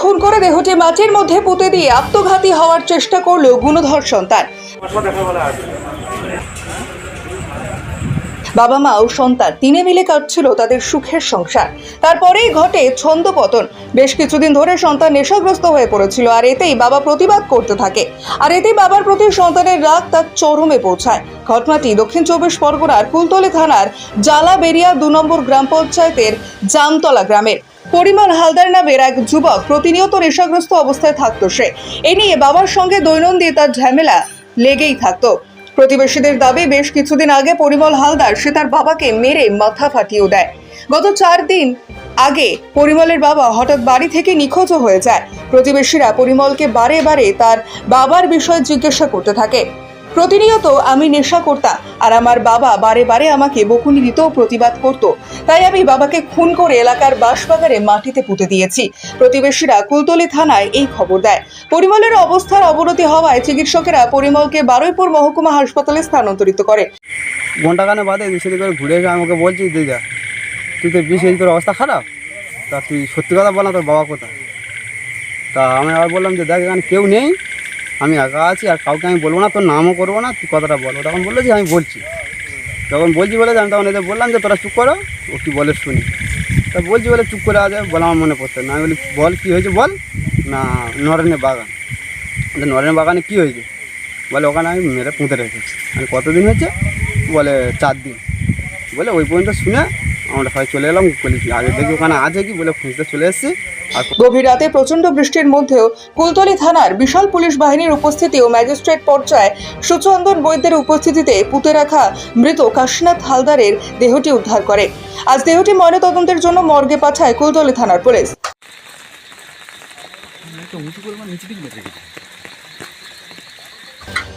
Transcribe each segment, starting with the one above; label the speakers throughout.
Speaker 1: খুন করে দেহটি মাটির মধ্যে পুঁতে দিয়ে আত্মঘাতী হওয়ার চেষ্টা করল গুণধর সন্তান। বাবা মা ও সন্তান তিনে মিলে কাটছিল তাদের সুখের সংসার। তারপরেই ঘটে ছন্দপতন বেশ কিছুদিন ধরে সন্তান নেশাগ্রস্ত হয়ে পড়েছিল আর এতেই বাবা প্রতিবাদ করতে থাকে। আর এতেই বাবার প্রতি সন্তানের রাগ তার চরমে পৌঁছায়। ঘটনাটি দক্ষিণ চব্বিশ পরগনার কুলতলি থানার জালা জালাবেরিয়া দু নম্বর গ্রাম পঞ্চায়েতের জামতলা গ্রামের। পরিমল হালদার নামের এক যুবক প্রতিনিয়ত নেশাগ্রস্ত অবস্থায় থাকতো সে। এ নিয়ে বাবার সঙ্গে দৈনন্দিন তার ঝামেলা লেগেই থাকতো। প্রতিবেশীদের দাবি, বেশ কিছুদিন আগে পরিমল হালদার সে তার বাবাকে মেরে মাথা ফাটিয়েও দেয়। গত চার দিন আগে পরিমলের বাবা হঠাৎ বাড়ি থেকে নিখোঁজও হয়ে যায়। প্রতিবেশীরা পরিমলকে বারে বারে তার বাবার বিষয়ে জিজ্ঞাসা করতে থাকে। প্রতিনিয়ত আমি নেশা করতাম আর আমার বাবা বারে বারে আমাকে বকুনি দিত ও প্রতিবাদ করত। তাই আমি বাবাকে খুন করে এলাকার বাঁশবাগানে মাটিতে পুঁতে দিয়েছি। প্রতিবেশীরা কুলতলি থানায় এই খবর দেয়। পরিমলের অবস্থার অবনতি হওয়ায় চিকিৎসকেরা পরিমলকে বারুইপুর মহকুমা হাসপাতালে স্থানান্তরিত করে।
Speaker 2: ঘন্টাখানে বাদে সেদিক করে ঘুরে এসে আমাকে বলছিস দিদা তুই তো এই তোর অবস্থা খারাপ? তা তুই সত্যি কথা বল না তোর বাবা কোথায়? তা আমি আবার বললাম যে, দেখ, এখানে কেউ নেই আমি একা আছি আর কাউকে আমি বলব না, তোর নামও করব না, তুই কথাটা বলো। তখন বলল যে, আমি বলছি। যখন বলছি বলে আমি তখন এদের বললাম যে, তোরা চুপ করো, ও কি বলে শুনি। তা বলছি বলে চুপ করে আছে, বলে আমার মনে পড়ছে না। আমি বলি, বল, কী হয়েছে বল? না, নরেনের বাগান। নরেনের বাগানে কী হয়েছে? বলে, ওখানে আমি মেরে পুঁতে রেখেছি। আমি, কতদিন হয়েছে? বলে, চার দিন। বলে, ওই পর্যন্ত শুনে আমরা সবাই চলে এলাম, বলি, আগে দেখি ওখানে আছে কি? বলে, খুঁজতে চলে এসেছি।
Speaker 1: গভীর রাতে প্রচণ্ড বৃষ্টির মধ্যেও কুলতলি থানার বিশাল পুলিশ বাহিনীর উপস্থিতি ও ম্যাজিস্ট্রেট পর্যায়ে সুচন্দন বৈদ্যের উপস্থিতিতে পুঁতে রাখা মৃত কাশীনাথ হালদারের দেহটি উদ্ধার করে। আজ দেহটি ময়নাতদন্তের জন্য মর্গে পাঠায় কুলতলি থানার পুলিশ।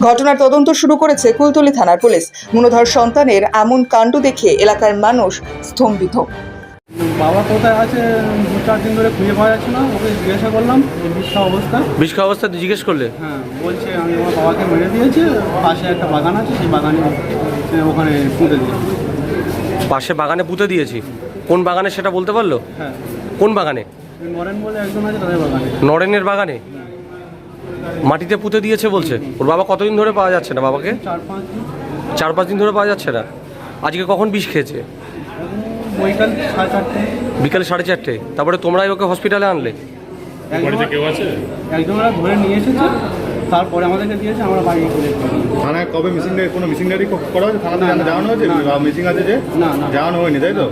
Speaker 1: ঘটনার তদন্ত শুরু করেছে কুলতলি থানার পুলিশ। গুণধর সন্তানের এমন কাণ্ড দেখে এলাকার মানুষ স্তম্ভিত।
Speaker 2: বাবা কোথায় আছে? দু চার দিন ধরে খুঁজে পাওয়া যাচ্ছে না ওকে জিজ্ঞাসা করলাম বিশ্বা অবস্থা।
Speaker 3: বিষ খাওয়া অবস্থা জিজ্ঞেস করলে?
Speaker 2: হ্যাঁ বলছে আমি আমার বাবাকে মেরে দিয়েছি পাশে একটা বাগান আছে সেই বাগানে ওখানে পুঁতে দিয়েছে।
Speaker 3: পাশে বাগানে পুঁতে দিয়েছি? কোন বাগানে সেটা বলতে পারল?
Speaker 2: হ্যাঁ।
Speaker 3: কোন বাগানে?
Speaker 2: নরেন বলে একজন আছে তাদের বাগানে।
Speaker 3: নরেনের বাগানে? মাটিতে পুঁতে দিয়েছে বলছে? ওর বাবা কতদিন ধরে পাওয়া যাচ্ছে না বাবাকে?
Speaker 2: চার পাঁচ দিন।
Speaker 3: চার পাঁচ দিন ধরে পাওয়া যাচ্ছে না? আজকে কখন বিষ খেয়েছে?
Speaker 2: বৈকাল সাড়ে চারটে।
Speaker 3: বিকালে সাড়ে চারটে। তারপরে তোমরাই ওকে হসপিটালে আনলে?
Speaker 2: বাড়িতে কেউ আছে? একজনরা ধরে নিয়ে এসেছে তারপরে আমাদেরকে দিয়েছে আমরা বাড়ি চলে
Speaker 4: থানায় কবে মিসিং কোনো মিসিং ডায়েরি করা হয়েছে? থানাতে
Speaker 2: না,
Speaker 4: জানানো হয়েছে। মিসিং আছে যে?
Speaker 2: না, না।
Speaker 4: জানানো হয়নি তাই তো?